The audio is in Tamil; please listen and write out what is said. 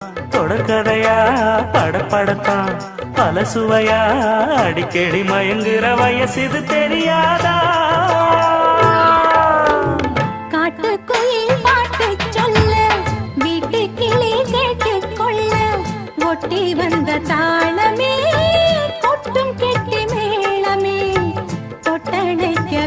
தொடர்கதையா படப்படத்தான். பல சுவையா அடிக்கடி மயங்குற வயசு தெரியாதா? காட்டுக்குயில் பாட்டு சொல்ல வீட்டு கிளி கேட்டுக் ஒட்டி வந்த தாளமே கொட்டும் கெட்டி மேளமே தொட்டணைக்க